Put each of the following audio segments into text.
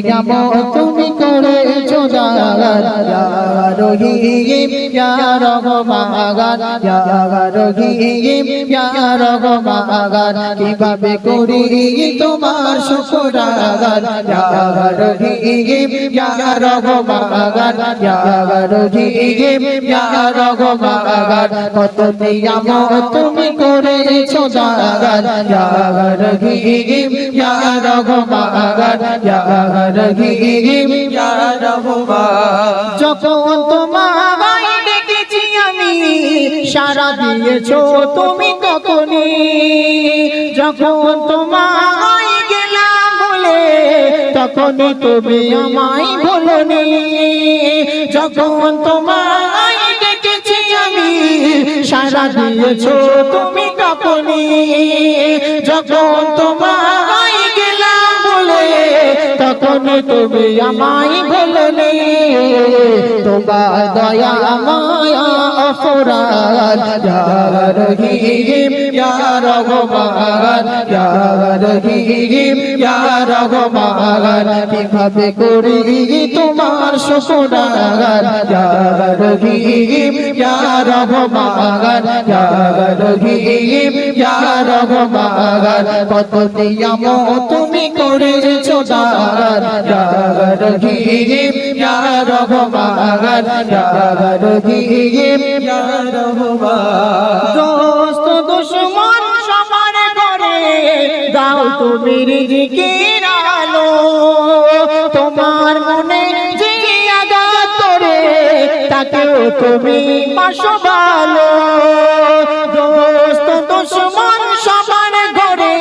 জামো তুমি করেছ দাগার রহিম ইয়া রহমান ইয়া রহিম ইয়া রহমান কীভাবে করি তোমার শুকরাগার রহিম ইয়া রহমান ইয়া রহিম ইয়া রহমান কত নিয়ামো তুমি করেছ দাগার ইয়া রহিম ইয়া রহমান ইয়া রহিম যখন ডেকেছি আমি সারা দিয়েছ তুমি তখনই যখন তোমায় গেলাম বলে তখনই তুমি আমায় বলনি যখন তোমায় ডেকেছি আমি সারা তুমি তখনই যখন তোমায় তখন তুমি আমায় বললে তোমার দয়া মায়া অপরাধ। যার রহিম ইয়ার রহমান যার রহিম ইয়ার রহমান। কীভাবে করি তোমার শুকরান যার রহিম ইয়ার রহমান যার রহিম ইয়ার কত নিয়ম তুমি করেছ? করে দাও তুমি রিজিকের তোমার মনে যে করে তাকেও তুমি পাশো ভালো দোস্ত দুশ্মন সবার ঘরে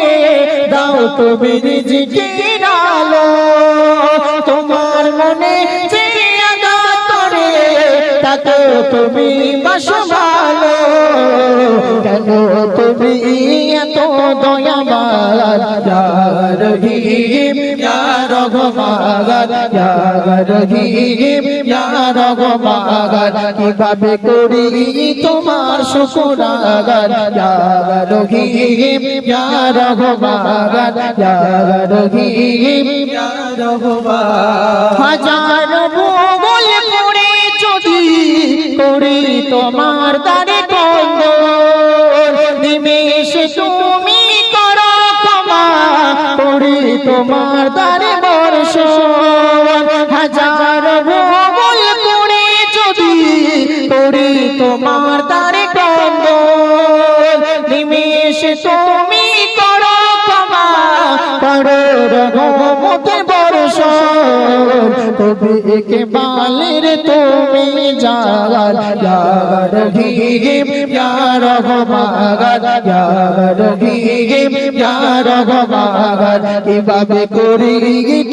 দাও তুমি রিজিকের তাকেও তুমি বাসো ভালো। কেন তুমি এত দয়াবান? যার রহিম যার রহিম রহমান কীভাবে করি তোমার শুকরান যার রহিম যার রহিম রহমান হাজার তোমার দ্বারে কন্দ নিমেষে তুমি করো ক্ষমা করি তোমার দ্বারে বর্ষ হাজার ভূগোল করে যদি করি তোমার দ্বারে কন্দ নিমেষে তুমি করো ক্ষমা করো রহমতে বর্ষ তবে একে বালের তুমি জাগার জাগার রহিম ইয়ার রহমান জাগার রহিম ইয়ার রহমান কীভাবে করি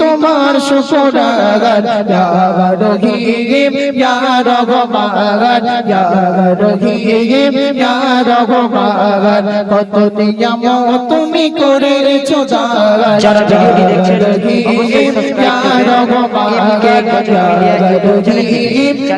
তোমার শুকরাগার জাগার রহিম ইয়ার রহমান জাগার রহিম ইয়ার রহমান কত নিয়ম তুমি করেছ জাগার? যারা ভিডিওটি দেখছেন, অবশ্যই করবেন। YouTube